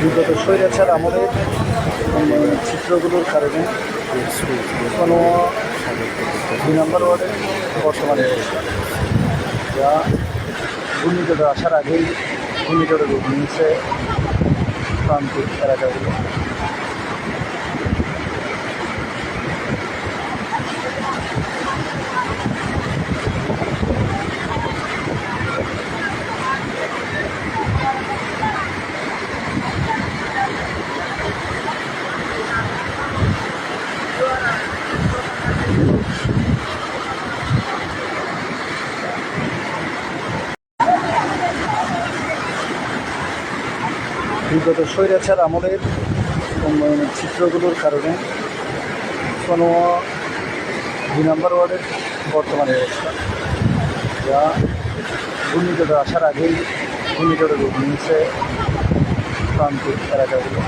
বিগত স্বৈরাচার আমাদের চিত্রগুলোর কারণে কোনো দুই নম্বর ওয়ার্ডে বর্তমানে যা ঘূর্ণিঝড় আসার আগেই ঘূর্ণিঝড়ের নিয়েছে প্রান্তিক এলাকাগুলো। বিগত স্বৈরাচার আমলের উন্নয়নের চিত্রগুলোর কারণে কোনো দুই নম্বর ওয়ার্ডের বর্তমান অবস্থা। যা ঘূর্ণিঝড় আসার আগেই ঘূর্ণিঝড়ের রূপ নিয়েছে প্রান্তিক এলাকাগুলো।